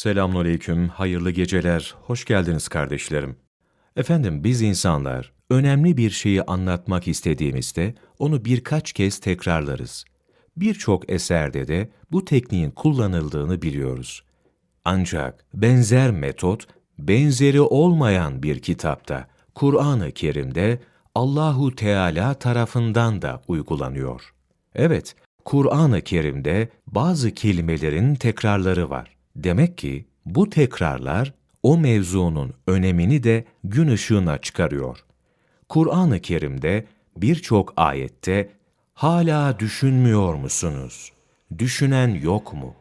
Selamünaleyküm, hayırlı geceler, hoş geldiniz kardeşlerim. Efendim biz insanlar önemli bir şeyi anlatmak istediğimizde onu birkaç kez tekrarlarız. Birçok eserde de bu tekniğin kullanıldığını biliyoruz. Ancak benzer metot benzeri olmayan bir kitapta, Kur'an-ı Kerim'de Allahu Teala tarafından da uygulanıyor. Evet, Kur'an-ı Kerim'de bazı kelimelerin tekrarları var. Demek ki bu tekrarlar o mevzunun önemini de gün ışığına çıkarıyor. Kur'an-ı Kerim'de birçok ayette hala düşünmüyor musunuz? Düşünen yok mu?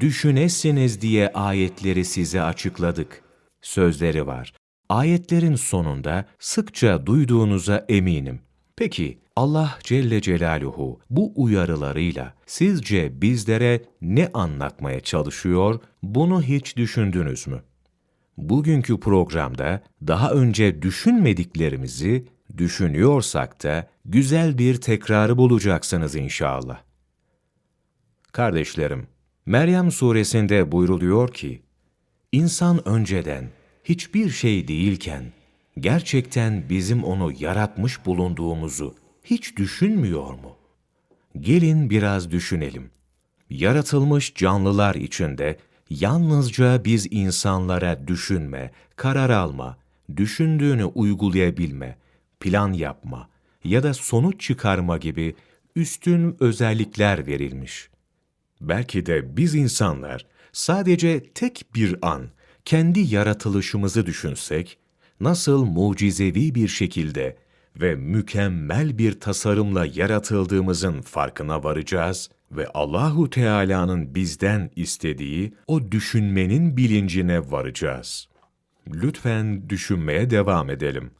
Düşünesiniz diye ayetleri size açıkladık. Sözleri var. Ayetlerin sonunda sıkça duyduğunuza eminim. Peki Allah Celle Celaluhu bu uyarılarıyla sizce bizlere ne anlatmaya çalışıyor? Bunu hiç düşündünüz mü? Bugünkü programda daha önce düşünmediklerimizi düşünüyorsak da güzel bir tekrarı bulacaksınız inşallah. Kardeşlerim, Meryem suresinde buyruluyor ki, İnsan önceden hiçbir şey değilken, gerçekten bizim onu yaratmış bulunduğumuzu hiç düşünmüyor mu? Gelin biraz düşünelim. Yaratılmış canlılar içinde yalnızca biz insanlara düşünme, karar alma, düşündüğünü uygulayabilme, plan yapma ya da sonuç çıkarma gibi üstün özellikler verilmiş. Belki de biz insanlar sadece tek bir an kendi yaratılışımızı düşünsek, nasıl mucizevi bir şekilde ve mükemmel bir tasarımla yaratıldığımızın farkına varacağız ve Allahu Teala'nın bizden istediği o düşünmenin bilincine varacağız. Lütfen düşünmeye devam edelim.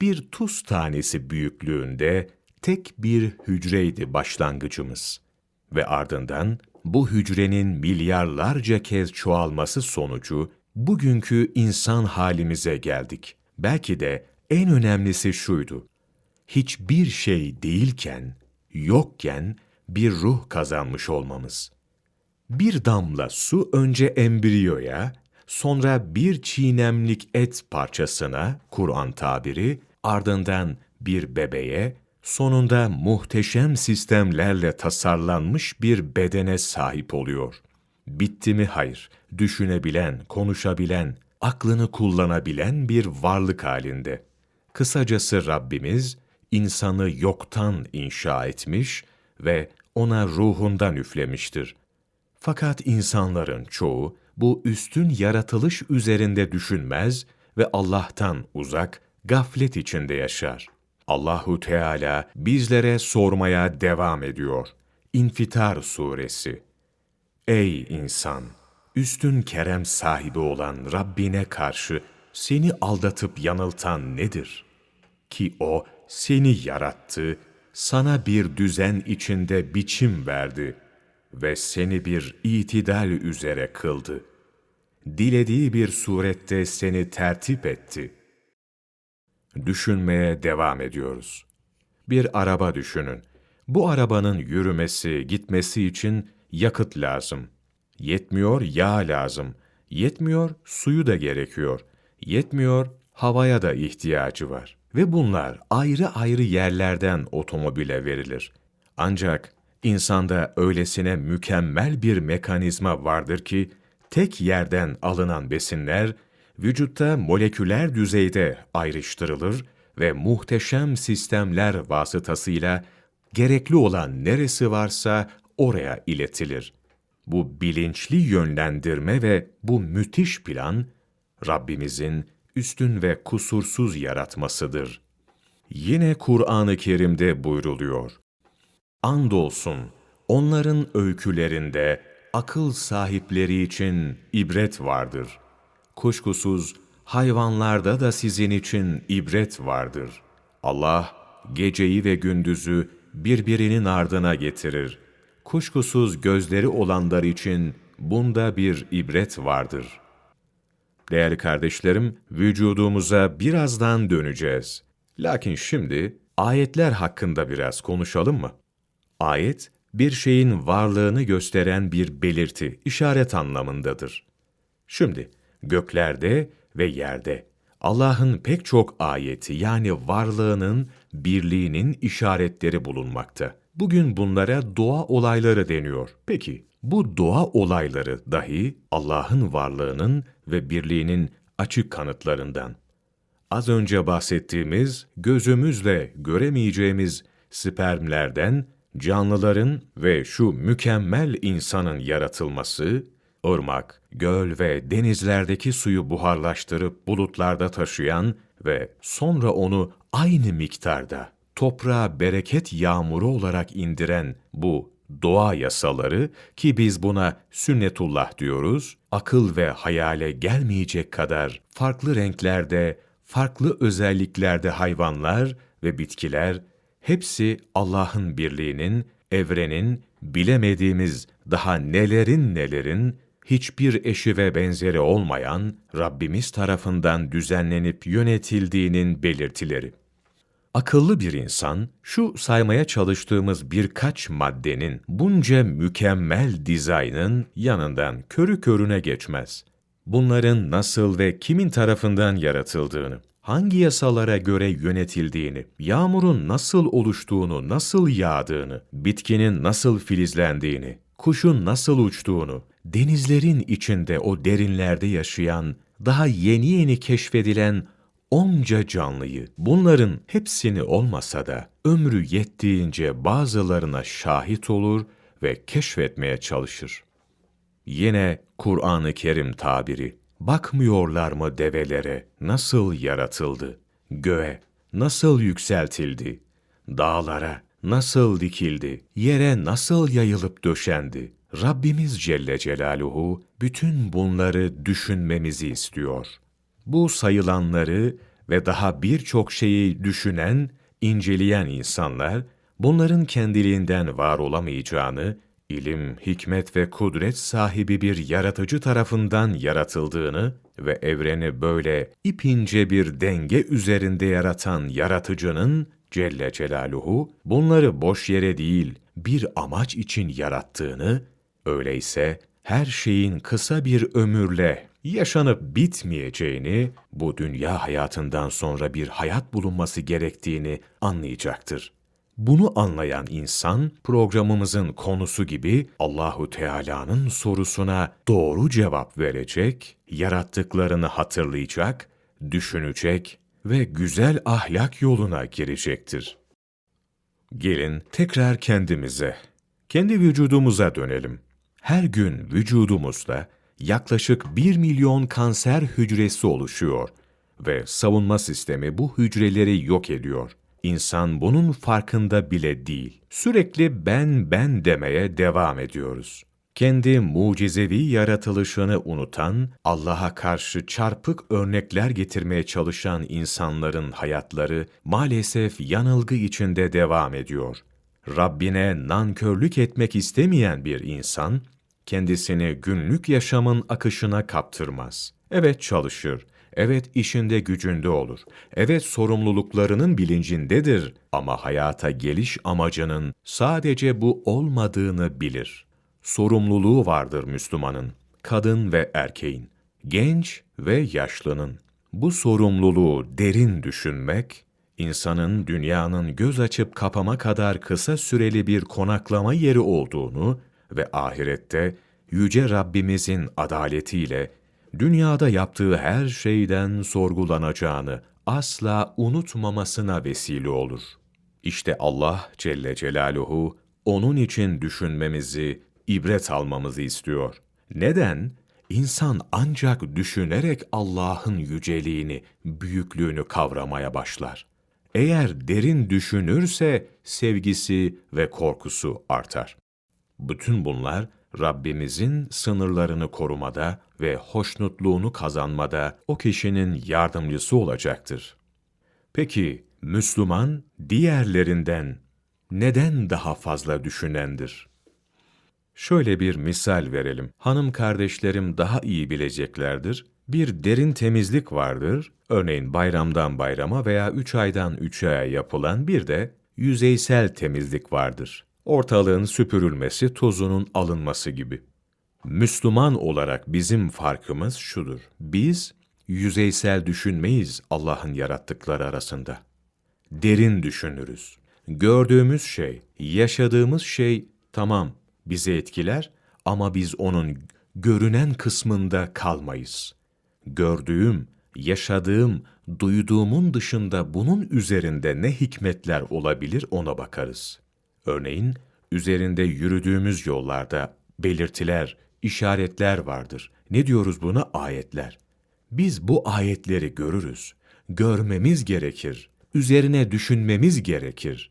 Bir tuz tanesi büyüklüğünde tek bir hücreydi başlangıcımız ve ardından bu hücrenin milyarlarca kez çoğalması sonucu bugünkü insan halimize geldik. Belki de en önemlisi şuydu. Hiçbir şey değilken, yokken bir ruh kazanmış olmamız. Bir damla su önce embriyoya, sonra bir çiğnemlik et parçasına, Kur'an tabiri, ardından bir bebeğe, sonunda muhteşem sistemlerle tasarlanmış bir bedene sahip oluyor. Bitti mi hayır, düşünebilen, konuşabilen, aklını kullanabilen bir varlık halinde. Kısacası Rabbimiz, insanı yoktan inşa etmiş ve ona ruhundan üflemiştir. Fakat insanların çoğu bu üstün yaratılış üzerinde düşünmez ve Allah'tan uzak, gaflet içinde yaşar. Allahu Teala bizlere sormaya devam ediyor. İnfitar Suresi Ey insan! Üstün kerem sahibi olan Rabbine karşı seni aldatıp yanıltan nedir? Ki o seni yarattı, sana bir düzen içinde biçim verdi ve seni bir itidal üzere kıldı. Dilediği bir surette seni tertip etti. Düşünmeye devam ediyoruz. Bir araba düşünün. Bu arabanın yürümesi, gitmesi için yakıt lazım. Yetmiyor yağ lazım. Yetmiyor suyu da gerekiyor. Yetmiyor havaya da ihtiyacı var. Ve bunlar ayrı ayrı yerlerden otomobile verilir. Ancak insanda öylesine mükemmel bir mekanizma vardır ki, tek yerden alınan besinler, vücutta moleküler düzeyde ayrıştırılır ve muhteşem sistemler vasıtasıyla gerekli olan neresi varsa oraya iletilir. Bu bilinçli yönlendirme ve bu müthiş plan, Rabbimizin üstün ve kusursuz yaratmasıdır. Yine Kur'an-ı Kerim'de buyruluyor. Andolsun onların öykülerinde akıl sahipleri için ibret vardır. Kuşkusuz hayvanlarda da sizin için ibret vardır. Allah geceyi ve gündüzü birbirinin ardına getirir. Kuşkusuz gözleri olanlar için bunda bir ibret vardır.'' Değerli kardeşlerim, vücudumuza birazdan döneceğiz. Lakin şimdi ayetler hakkında biraz konuşalım mı? Ayet, bir şeyin varlığını gösteren bir belirti, işaret anlamındadır. Şimdi göklerde ve yerde Allah'ın pek çok ayeti yani varlığının, birliğinin işaretleri bulunmakta. Bugün bunlara doğa olayları deniyor. Peki bu doğa olayları dahi Allah'ın varlığının ve birliğinin açık kanıtlarından. Az önce bahsettiğimiz gözümüzle göremeyeceğimiz spermlerden canlıların ve şu mükemmel insanın yaratılması, ırmak, göl ve denizlerdeki suyu buharlaştırıp bulutlarda taşıyan ve sonra onu aynı miktarda toprağa bereket yağmuru olarak indiren bu doğa yasaları ki biz buna sünnetullah diyoruz, akıl ve hayale gelmeyecek kadar farklı renklerde, farklı özelliklerde hayvanlar ve bitkiler hepsi Allah'ın birliğinin, evrenin, bilemediğimiz daha nelerin nelerin hiçbir eşi ve benzeri olmayan Rabbimiz tarafından düzenlenip yönetildiğinin belirtileri. Akıllı bir insan, şu saymaya çalıştığımız birkaç maddenin bunca mükemmel dizaynın yanından körü körüne geçmez. Bunların nasıl ve kimin tarafından yaratıldığını, hangi yasalara göre yönetildiğini, yağmurun nasıl oluştuğunu, nasıl yağdığını, bitkinin nasıl filizlendiğini, kuşun nasıl uçtuğunu, denizlerin içinde o derinlerde yaşayan, daha yeni yeni keşfedilen onca canlıyı, bunların hepsini olmasa da ömrü yettiğince bazılarına şahit olur ve keşfetmeye çalışır. Yine Kur'an-ı Kerim tabiri, bakmıyorlar mı develere nasıl yaratıldı, göğe nasıl yükseltildi, dağlara nasıl dikildi, yere nasıl yayılıp döşendi. Rabbimiz Celle Celaluhu bütün bunları düşünmemizi istiyor. Bu sayılanları ve daha birçok şeyi düşünen, inceleyen insanlar, bunların kendiliğinden var olamayacağını, ilim, hikmet ve kudret sahibi bir yaratıcı tarafından yaratıldığını ve evreni böyle ipince bir denge üzerinde yaratan yaratıcının Celle Celaluhu bunları boş yere değil bir amaç için yarattığını, öyleyse her şeyin kısa bir ömürle yaşanıp bitmeyeceğini, bu dünya hayatından sonra bir hayat bulunması gerektiğini anlayacaktır. Bunu anlayan insan programımızın konusu gibi Allahu Teala'nın sorusuna doğru cevap verecek, yarattıklarını hatırlayacak, düşünecek ve güzel ahlak yoluna girecektir. Gelin tekrar kendimize, kendi vücudumuza dönelim. Her gün vücudumuzda yaklaşık 1 milyon kanser hücresi oluşuyor ve savunma sistemi bu hücreleri yok ediyor. İnsan bunun farkında bile değil. Sürekli ben ben demeye devam ediyoruz. Kendi mucizevi yaratılışını unutan, Allah'a karşı çarpık örnekler getirmeye çalışan insanların hayatları maalesef yanılgı içinde devam ediyor. Rabbine nankörlük etmek istemeyen bir insan, kendisini günlük yaşamın akışına kaptırmaz. Evet çalışır, evet işinde gücünde olur, evet sorumluluklarının bilincindedir ama hayata geliş amacının sadece bu olmadığını bilir. Sorumluluğu vardır Müslümanın, kadın ve erkeğin, genç ve yaşlının. Bu sorumluluğu derin düşünmek, insanın dünyanın göz açıp kapama kadar kısa süreli bir konaklama yeri olduğunu ve ahirette yüce Rabbimizin adaletiyle dünyada yaptığı her şeyden sorgulanacağını asla unutmamasına vesile olur. İşte Allah Celle Celaluhu onun için düşünmemizi, ibret almamızı istiyor. Neden? İnsan ancak düşünerek Allah'ın yüceliğini, büyüklüğünü kavramaya başlar. Eğer derin düşünürse sevgisi ve korkusu artar. Bütün bunlar Rabbimizin sınırlarını korumada ve hoşnutluğunu kazanmada o kişinin yardımcısı olacaktır. Peki Müslüman diğerlerinden neden daha fazla düşünendir? Şöyle bir misal verelim. Hanım kardeşlerim daha iyi bileceklerdir. Bir derin temizlik vardır. Örneğin bayramdan bayrama veya üç aydan üç aya yapılan bir de yüzeysel temizlik vardır ortalığın süpürülmesi, tozunun alınması gibi. Müslüman olarak bizim farkımız şudur. Biz yüzeysel düşünmeyiz Allah'ın yarattıkları arasında. Derin düşünürüz. Gördüğümüz şey, yaşadığımız şey tamam bizi etkiler ama biz onun görünen kısmında kalmayız. Gördüğüm, yaşadığım, duyduğumun dışında bunun üzerinde ne hikmetler olabilir ona bakarız. Örneğin, üzerinde yürüdüğümüz yollarda belirtiler, işaretler vardır. Ne diyoruz buna? Ayetler. Biz bu ayetleri görürüz. Görmemiz gerekir. Üzerine düşünmemiz gerekir.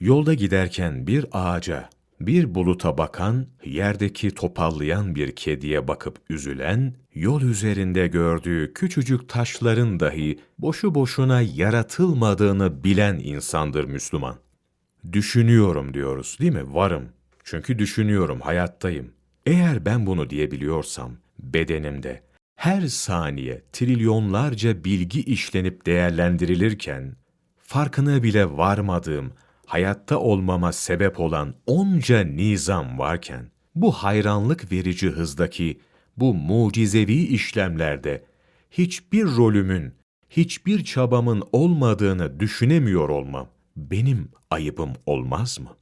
Yolda giderken bir ağaca, bir buluta bakan, yerdeki topallayan bir kediye bakıp üzülen, yol üzerinde gördüğü küçücük taşların dahi boşu boşuna yaratılmadığını bilen insandır Müslüman. Düşünüyorum diyoruz değil mi? Varım. Çünkü düşünüyorum, hayattayım. Eğer ben bunu diyebiliyorsam, bedenimde her saniye trilyonlarca bilgi işlenip değerlendirilirken, farkına bile varmadığım, hayatta olmama sebep olan onca nizam varken, bu hayranlık verici hızdaki, bu mucizevi işlemlerde hiçbir rolümün, hiçbir çabamın olmadığını düşünemiyor olmam, benim ayıbım olmaz mı?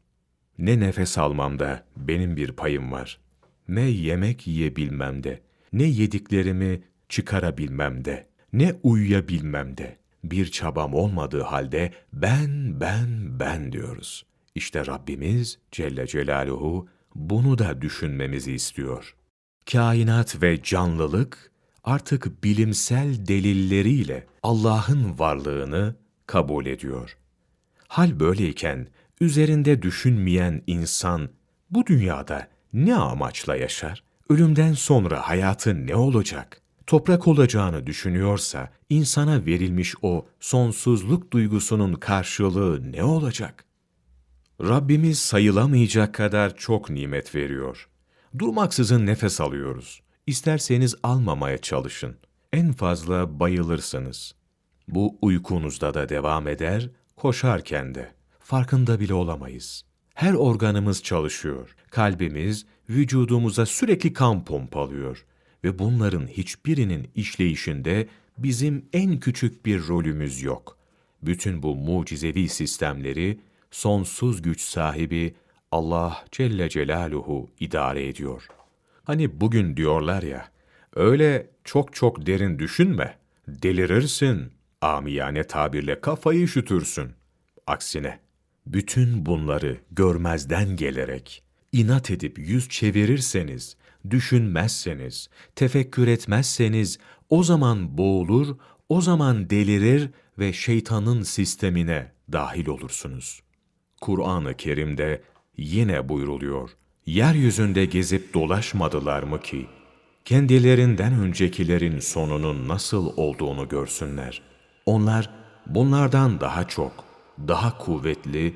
Ne nefes almamda benim bir payım var, ne yemek yiyebilmemde, ne yediklerimi çıkarabilmemde, ne uyuyabilmemde bir çabam olmadığı halde ben, ben, ben diyoruz. İşte Rabbimiz Celle Celaluhu bunu da düşünmemizi istiyor. Kainat ve canlılık artık bilimsel delilleriyle Allah'ın varlığını kabul ediyor. Hal böyleyken üzerinde düşünmeyen insan bu dünyada ne amaçla yaşar? Ölümden sonra hayatı ne olacak? Toprak olacağını düşünüyorsa insana verilmiş o sonsuzluk duygusunun karşılığı ne olacak? Rabbimiz sayılamayacak kadar çok nimet veriyor. Durmaksızın nefes alıyoruz. İsterseniz almamaya çalışın. En fazla bayılırsınız. Bu uykunuzda da devam eder, koşarken de. Farkında bile olamayız. Her organımız çalışıyor. Kalbimiz vücudumuza sürekli kan pompalıyor ve bunların hiçbirinin işleyişinde bizim en küçük bir rolümüz yok. Bütün bu mucizevi sistemleri sonsuz güç sahibi Allah Celle Celaluhu idare ediyor. Hani bugün diyorlar ya, öyle çok çok derin düşünme, delirirsin, amiyane tabirle kafayı üşütürsün. Aksine, bütün bunları görmezden gelerek, inat edip yüz çevirirseniz, düşünmezseniz, tefekkür etmezseniz o zaman boğulur, o zaman delirir ve şeytanın sistemine dahil olursunuz. Kur'an-ı Kerim'de yine buyruluyor. Yeryüzünde gezip dolaşmadılar mı ki, kendilerinden öncekilerin sonunun nasıl olduğunu görsünler. Onlar bunlardan daha çok, daha kuvvetli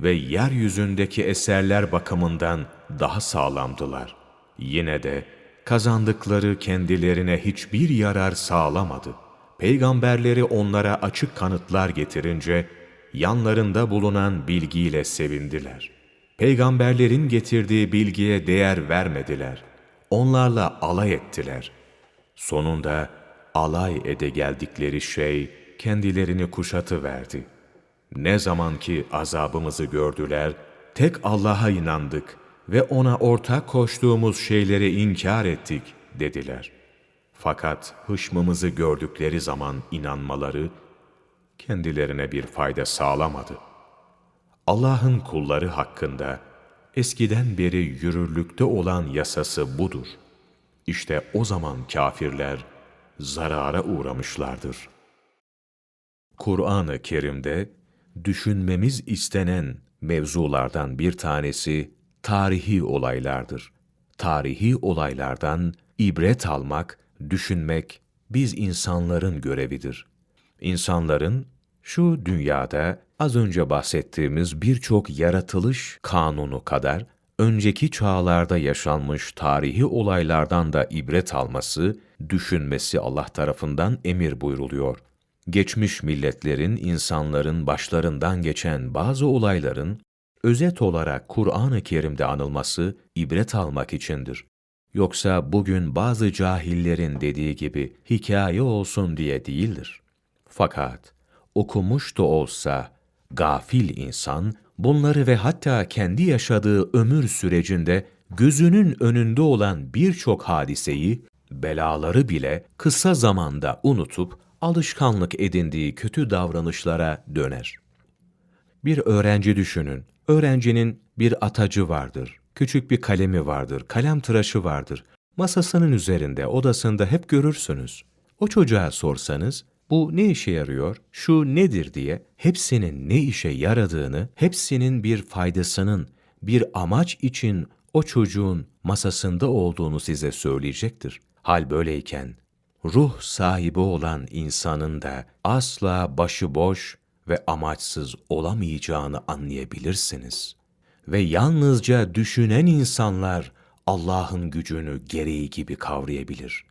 ve yeryüzündeki eserler bakımından daha sağlamdılar. Yine de kazandıkları kendilerine hiçbir yarar sağlamadı. Peygamberleri onlara açık kanıtlar getirince, yanlarında bulunan bilgiyle sevindiler. Peygamberlerin getirdiği bilgiye değer vermediler. Onlarla alay ettiler. Sonunda alay ede geldikleri şey kendilerini kuşatı verdi. Ne zaman ki azabımızı gördüler, tek Allah'a inandık ve ona ortak koştuğumuz şeyleri inkar ettik dediler. Fakat hışmımızı gördükleri zaman inanmaları kendilerine bir fayda sağlamadı. Allah'ın kulları hakkında eskiden beri yürürlükte olan yasası budur. İşte o zaman kafirler zarara uğramışlardır. Kur'an-ı Kerim'de düşünmemiz istenen mevzulardan bir tanesi tarihi olaylardır. Tarihi olaylardan ibret almak, düşünmek biz insanların görevidir. İnsanların şu dünyada az önce bahsettiğimiz birçok yaratılış kanunu kadar önceki çağlarda yaşanmış tarihi olaylardan da ibret alması, düşünmesi Allah tarafından emir buyruluyor. Geçmiş milletlerin, insanların başlarından geçen bazı olayların özet olarak Kur'an-ı Kerim'de anılması ibret almak içindir. Yoksa bugün bazı cahillerin dediği gibi hikaye olsun diye değildir. Fakat okumuş da olsa gafil insan bunları ve hatta kendi yaşadığı ömür sürecinde gözünün önünde olan birçok hadiseyi, belaları bile kısa zamanda unutup alışkanlık edindiği kötü davranışlara döner. Bir öğrenci düşünün. Öğrencinin bir atacı vardır. Küçük bir kalemi vardır. Kalem tıraşı vardır. Masasının üzerinde, odasında hep görürsünüz. O çocuğa sorsanız, bu ne işe yarıyor, şu nedir diye hepsinin ne işe yaradığını, hepsinin bir faydasının, bir amaç için o çocuğun masasında olduğunu size söyleyecektir. Hal böyleyken, ruh sahibi olan insanın da asla başıboş ve amaçsız olamayacağını anlayabilirsiniz. Ve yalnızca düşünen insanlar Allah'ın gücünü gereği gibi kavrayabilir.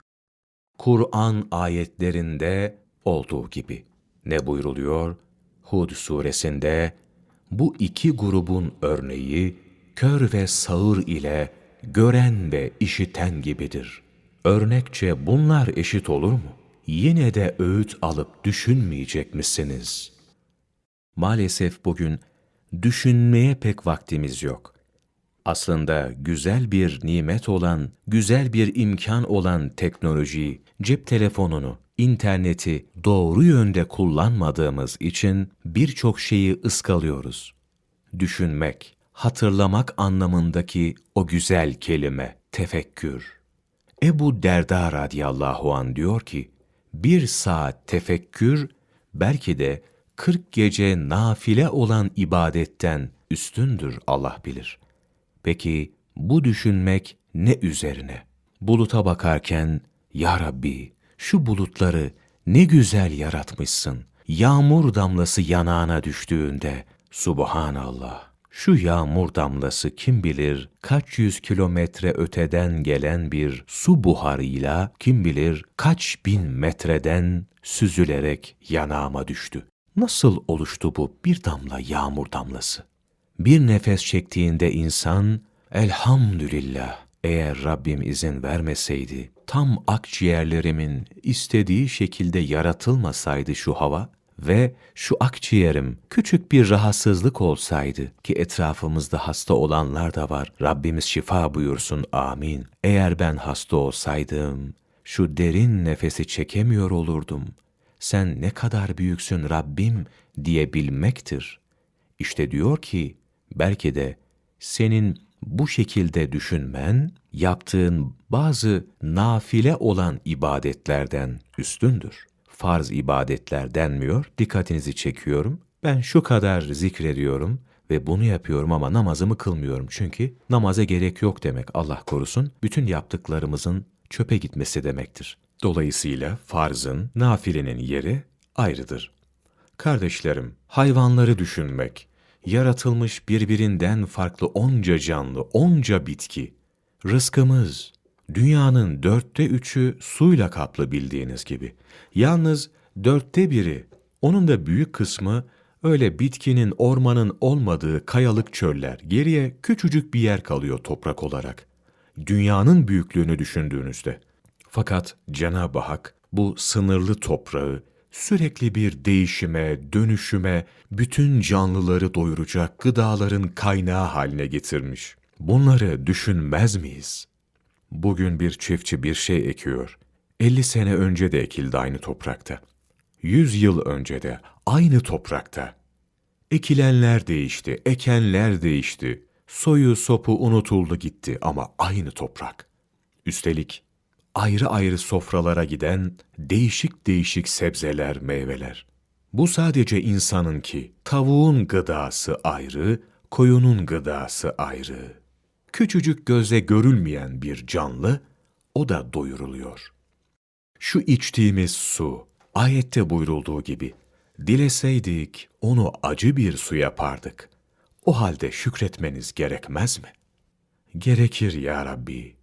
Kur'an ayetlerinde olduğu gibi. Ne buyruluyor? Hud suresinde bu iki grubun örneği kör ve sağır ile gören ve işiten gibidir. Örnekçe bunlar eşit olur mu? Yine de öğüt alıp düşünmeyecek misiniz? Maalesef bugün düşünmeye pek vaktimiz yok. Aslında güzel bir nimet olan, güzel bir imkan olan teknolojiyi, cep telefonunu, interneti doğru yönde kullanmadığımız için birçok şeyi ıskalıyoruz. Düşünmek, hatırlamak anlamındaki o güzel kelime tefekkür. Ebu Derda radıyallahu an diyor ki, bir saat tefekkür belki de 40 gece nafile olan ibadetten üstündür Allah bilir. Peki bu düşünmek ne üzerine? Buluta bakarken, Ya Rabbi şu bulutları ne güzel yaratmışsın. Yağmur damlası yanağına düştüğünde, Subhanallah, şu yağmur damlası kim bilir kaç yüz kilometre öteden gelen bir su buharıyla kim bilir kaç bin metreden süzülerek yanağıma düştü. Nasıl oluştu bu bir damla yağmur damlası? Bir nefes çektiğinde insan, elhamdülillah, eğer Rabbim izin vermeseydi, tam akciğerlerimin istediği şekilde yaratılmasaydı şu hava ve şu akciğerim küçük bir rahatsızlık olsaydı ki etrafımızda hasta olanlar da var. Rabbimiz şifa buyursun amin. Eğer ben hasta olsaydım, şu derin nefesi çekemiyor olurdum. Sen ne kadar büyüksün Rabbim diyebilmektir. İşte diyor ki, belki de senin bu şekilde düşünmen, yaptığın bazı nafile olan ibadetlerden üstündür. Farz ibadetler denmiyor, dikkatinizi çekiyorum. Ben şu kadar zikrediyorum ve bunu yapıyorum ama namazımı kılmıyorum. Çünkü namaza gerek yok demek Allah korusun. Bütün yaptıklarımızın çöpe gitmesi demektir. Dolayısıyla farzın, nafilenin yeri ayrıdır. Kardeşlerim, hayvanları düşünmek, yaratılmış birbirinden farklı onca canlı, onca bitki, rızkımız, dünyanın dörtte üçü suyla kaplı bildiğiniz gibi. Yalnız dörtte biri, onun da büyük kısmı öyle bitkinin, ormanın olmadığı kayalık çöller, geriye küçücük bir yer kalıyor toprak olarak. Dünyanın büyüklüğünü düşündüğünüzde. Fakat Cenab-ı Hak bu sınırlı toprağı sürekli bir değişime, dönüşüme, bütün canlıları doyuracak gıdaların kaynağı haline getirmiş. Bunları düşünmez miyiz? Bugün bir çiftçi bir şey ekiyor. 50 sene önce de ekildi aynı toprakta. 100 yıl önce de aynı toprakta. Ekilenler değişti, ekenler değişti. Soyu sopu unutuldu gitti ama aynı toprak. Üstelik ayrı ayrı sofralara giden değişik değişik sebzeler, meyveler. Bu sadece insanın ki tavuğun gıdası ayrı, koyunun gıdası ayrı. Küçücük gözle görülmeyen bir canlı, o da doyuruluyor. Şu içtiğimiz su, ayette buyrulduğu gibi, dileseydik onu acı bir su yapardık. O halde şükretmeniz gerekmez mi? Gerekir ya Rabbi.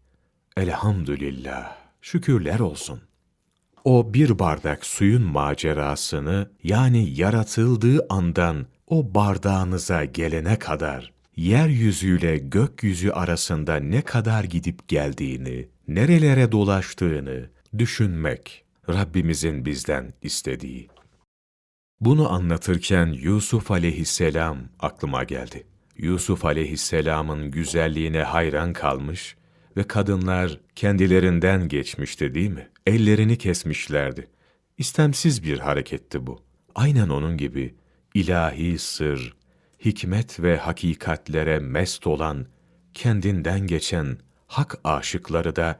Elhamdülillah, şükürler olsun. O bir bardak suyun macerasını yani yaratıldığı andan o bardağınıza gelene kadar yeryüzüyle gökyüzü arasında ne kadar gidip geldiğini, nerelere dolaştığını düşünmek Rabbimizin bizden istediği. Bunu anlatırken Yusuf aleyhisselam aklıma geldi. Yusuf aleyhisselamın güzelliğine hayran kalmış ve kadınlar kendilerinden geçmişti değil mi? Ellerini kesmişlerdi. İstemsiz bir hareketti bu. Aynen onun gibi ilahi sır, hikmet ve hakikatlere mest olan, kendinden geçen hak aşıkları da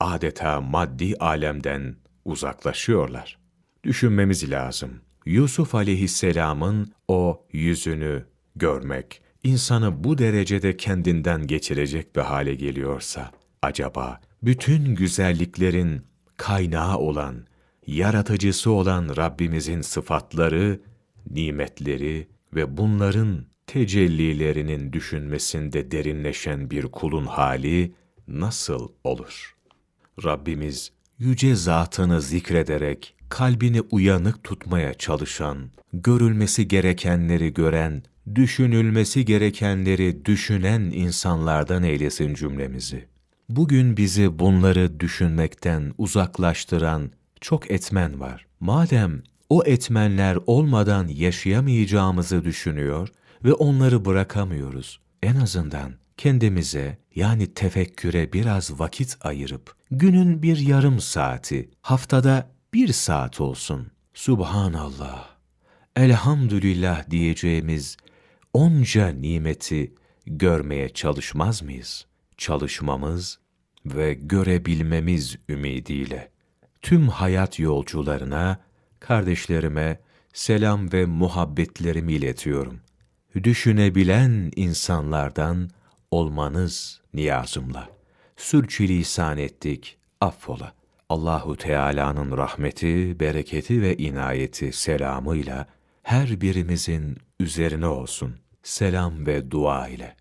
adeta maddi alemden uzaklaşıyorlar. Düşünmemiz lazım. Yusuf aleyhisselamın o yüzünü görmek, insanı bu derecede kendinden geçirecek bir hale geliyorsa, acaba bütün güzelliklerin kaynağı olan, yaratıcısı olan Rabbimizin sıfatları, nimetleri ve bunların tecellilerinin düşünmesinde derinleşen bir kulun hali nasıl olur? Rabbimiz yüce zatını zikrederek kalbini uyanık tutmaya çalışan, görülmesi gerekenleri gören, düşünülmesi gerekenleri düşünen insanlardan eylesin cümlemizi. Bugün bizi bunları düşünmekten uzaklaştıran çok etmen var. Madem o etmenler olmadan yaşayamayacağımızı düşünüyor ve onları bırakamıyoruz, en azından kendimize yani tefekküre biraz vakit ayırıp günün bir yarım saati, haftada bir saat olsun. Subhanallah, elhamdülillah diyeceğimiz onca nimeti görmeye çalışmaz mıyız? Çalışmamız ve görebilmemiz ümidiyle. Tüm hayat yolcularına, kardeşlerime selam ve muhabbetlerimi iletiyorum. Düşünebilen insanlardan olmanız niyazımla. Sürçülisan ettik, affola. Allahu Teala'nın rahmeti, bereketi ve inayeti selamıyla her birimizin üzerine olsun. Selam ve dua ile.